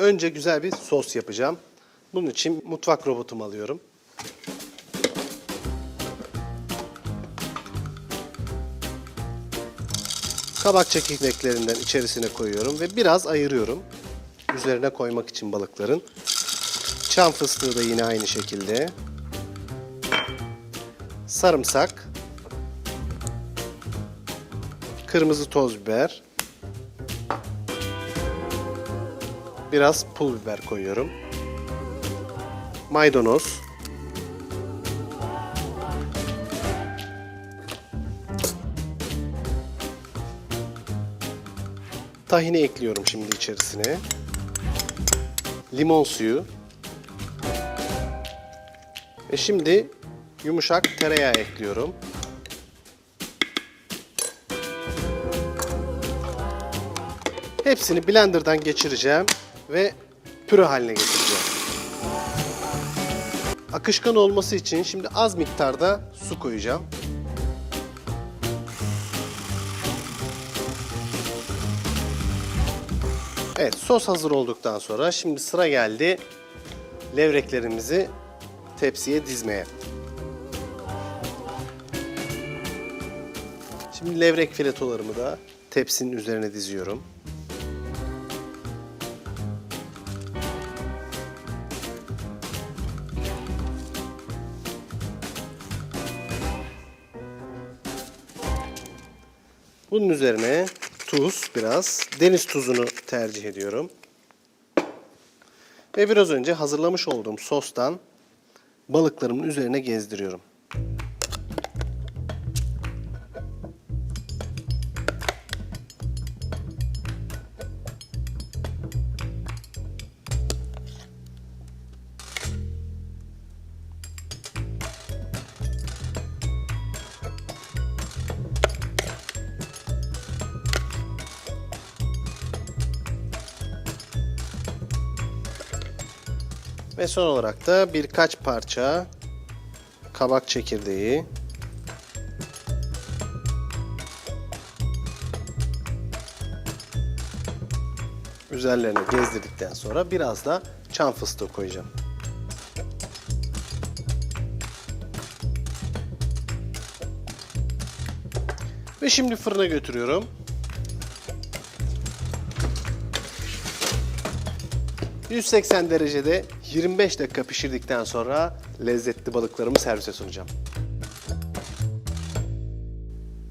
Önce güzel bir sos yapacağım. Bunun için mutfak robotumu alıyorum. Kabak çekirdeklerinden içerisine koyuyorum ve biraz ayırıyorum. Üzerine koymak için balıkların. Çam fıstığı da yine aynı şekilde. Sarımsak. Kırmızı toz biber. Biraz pul biber koyuyorum. Maydanoz. Tahini ekliyorum şimdi içerisine. Limon suyu. Ve şimdi yumuşak tereyağı ekliyorum. Hepsini blenderdan geçireceğim ve püre haline getireceğim. Akışkan olması için şimdi az miktarda su koyacağım. Evet sos hazır olduktan sonra şimdi sıra geldi levreklerimizi tepsiye dizmeye. Şimdi levrek filetolarımı da tepsinin üzerine diziyorum. Bunun üzerine tuz biraz, deniz tuzunu tercih ediyorum. Ve biraz önce hazırlamış olduğum sostan balıklarımın üzerine gezdiriyorum. Ve son olarak da birkaç parça kabak çekirdeği. Üzerlerine gezdirdikten sonra biraz da çam fıstığı koyacağım. Ve şimdi fırına götürüyorum. ...180 derecede 25 dakika pişirdikten sonra lezzetli balıklarımı servise sunacağım.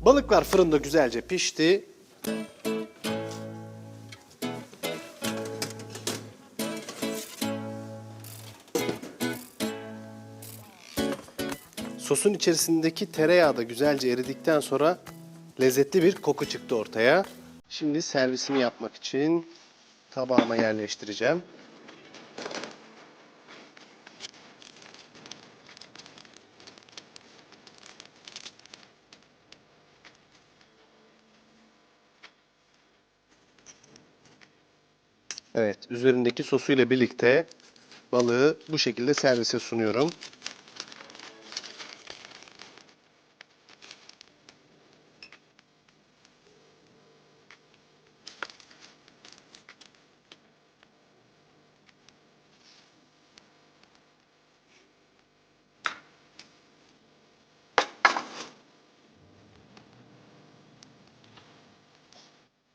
Balıklar fırında güzelce pişti. Sosun içerisindeki tereyağı da güzelce eridikten sonra lezzetli bir koku çıktı ortaya. Şimdi servisini yapmak için tabağıma yerleştireceğim. Evet, üzerindeki sosu ile birlikte balığı bu şekilde servise sunuyorum.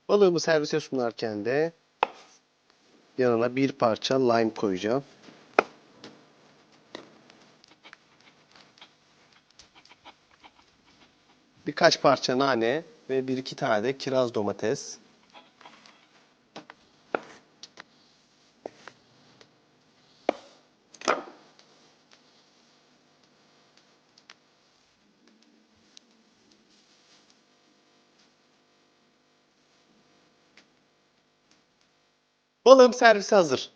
Balığımı servise sunarken de yanına bir parça lime koyacağım. Birkaç parça nane ve bir iki tane de kiraz domates. Balığım servise hazır.